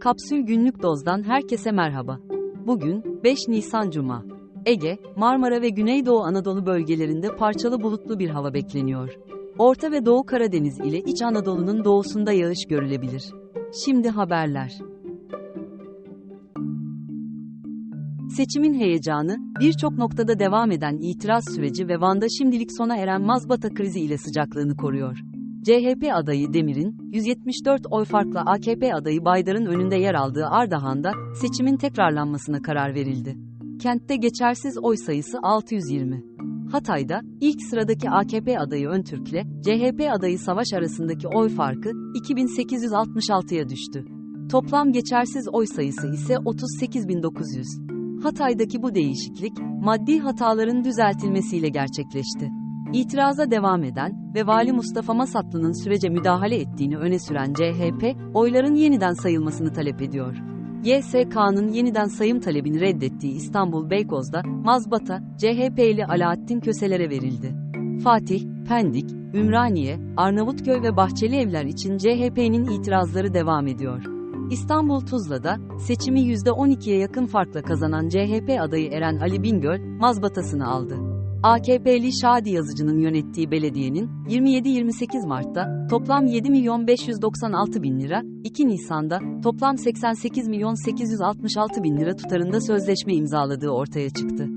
Kapsül Günlük Doz'dan herkese merhaba. Bugün 5 Nisan Cuma. Ege, Marmara ve Güneydoğu Anadolu bölgelerinde parçalı bulutlu bir hava bekleniyor. Orta ve Doğu Karadeniz ile İç Anadolu'nun doğusunda yağış görülebilir. Şimdi haberler. Seçimin heyecanı, birçok noktada devam eden itiraz süreci ve Van'da şimdilik sona eren mazbata krizi ile sıcaklığını koruyor. CHP adayı Demir'in, 174 oy farkla AKP adayı Baydar'ın önünde yer aldığı Ardahan'da, seçimin tekrarlanmasına karar verildi. Kentte geçersiz oy sayısı 620. Hatay'da, ilk sıradaki AKP adayı Öntürk'le, CHP adayı Savaş arasındaki oy farkı, 2866'ya düştü. Toplam geçersiz oy sayısı ise 38.900. Hatay'daki bu değişiklik, maddi hataların düzeltilmesiyle gerçekleşti. İtiraza devam eden ve Vali Mustafa Masatlı'nın sürece müdahale ettiğini öne süren CHP, oyların yeniden sayılmasını talep ediyor. YSK'nın yeniden sayım talebini reddettiği İstanbul Beykoz'da, Mazbata, CHP'li Alaaddin Köseler'e verildi. Fatih, Pendik, Ümraniye, Arnavutköy ve Bahçeli Evler için CHP'nin itirazları devam ediyor. İstanbul Tuzla'da, seçimi %12'ye yakın farkla kazanan CHP adayı Eren Ali Bingöl, mazbatasını aldı. AKP'li Şadi Yazıcı'nın yönettiği belediyenin 27-28 Mart'ta toplam 7 milyon 596 bin lira, 2 Nisan'da toplam 88 milyon 866 bin lira tutarında sözleşme imzaladığı ortaya çıktı.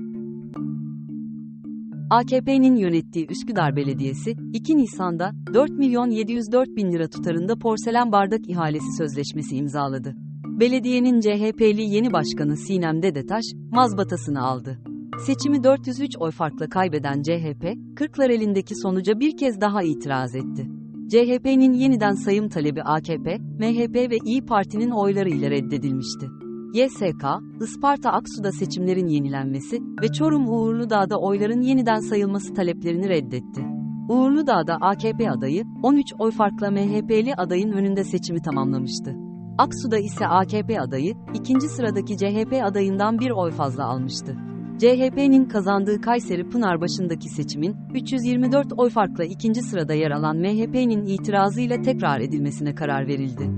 AKP'nin yönettiği Üsküdar Belediyesi, 2 Nisan'da 4 milyon 704 bin lira tutarında porselen bardak ihalesi sözleşmesi imzaladı. Belediyenin CHP'li yeni başkanı Sinem Dedetaş, mazbatasını aldı. Seçimi 403 oy farkla kaybeden CHP, Kırklareli'ndeki sonuca bir kez daha itiraz etti. CHP'nin yeniden sayım talebi AKP, MHP ve İyi Parti'nin oyları ile reddedilmişti. YSK, Isparta Aksu'da seçimlerin yenilenmesi ve Çorum Uğurlu'dağ'da oyların yeniden sayılması taleplerini reddetti. Uğurlu'dağ'da AKP adayı, 13 oy farkla MHP'li adayın önünde seçimi tamamlamıştı. Aksu'da ise AKP adayı, ikinci sıradaki CHP adayından bir oy fazla almıştı. CHP'nin kazandığı Kayseri Pınarbaşı'ndaki seçimin, 324 oy farkla ikinci sırada yer alan MHP'nin itirazıyla tekrar edilmesine karar verildi.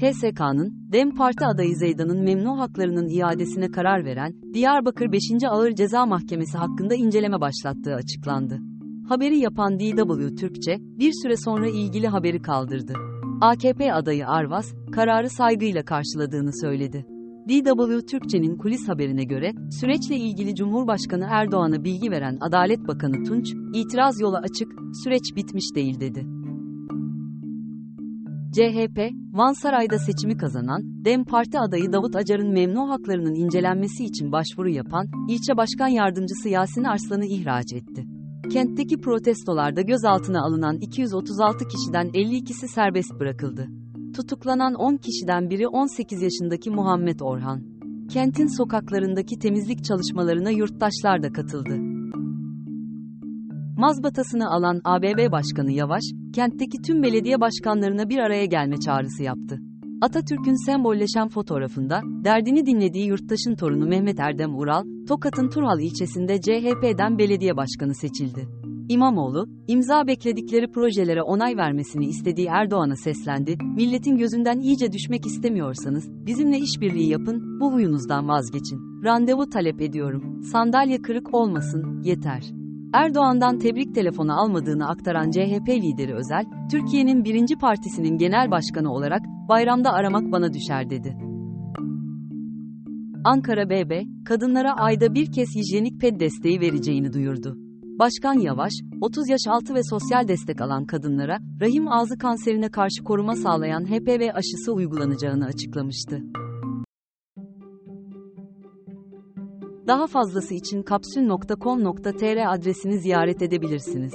HSK'nın, DEM Parti adayı Zeydan'ın memnu haklarının iadesine karar veren, Diyarbakır 5. Ağır Ceza Mahkemesi hakkında inceleme başlattığı açıklandı. Haberi yapan DW Türkçe, bir süre sonra ilgili haberi kaldırdı. AKP adayı Arvas, kararı saygıyla karşıladığını söyledi. DW Türkçe'nin kulis haberine göre, süreçle ilgili Cumhurbaşkanı Erdoğan'a bilgi veren Adalet Bakanı Tunç, itiraz yola açık, süreç bitmiş değil dedi. CHP, Van Saray'da seçimi kazanan, DEM Parti adayı Davut Acar'ın memnu haklarının incelenmesi için başvuru yapan, ilçe başkan yardımcısı Yasin Arslan'ı ihraç etti. Kentteki protestolarda gözaltına alınan 236 kişiden 52'si serbest bırakıldı. Tutuklanan 10 kişiden biri 18 yaşındaki Muhammed Orhan. Kentin sokaklarındaki temizlik çalışmalarına yurttaşlar da katıldı. Mazbatasını alan ABB Başkanı Yavaş, kentteki tüm belediye başkanlarına bir araya gelme çağrısı yaptı. Atatürk'ün sembolleşen fotoğrafında, derdini dinlediği yurttaşın torunu Mehmet Erdem Ural, Tokat'ın Turhal ilçesinde CHP'den belediye başkanı seçildi. İmamoğlu, imza bekledikleri projelere onay vermesini istediği Erdoğan'a seslendi, milletin gözünden iyice düşmek istemiyorsanız, bizimle işbirliği yapın, bu huyunuzdan vazgeçin. Randevu talep ediyorum, sandalye kırık olmasın, yeter. Erdoğan'dan tebrik telefonu almadığını aktaran CHP lideri Özel, Türkiye'nin birinci partisinin genel başkanı olarak, bayramda aramak bana düşer dedi. Ankara BB, kadınlara ayda bir kez hijyenik ped desteği vereceğini duyurdu. Başkan Yavaş, 30 yaş altı ve sosyal destek alan kadınlara, rahim ağzı kanserine karşı koruma sağlayan HPV aşısı uygulanacağını açıklamıştı. Daha fazlası için kapsül.com.tr adresini ziyaret edebilirsiniz.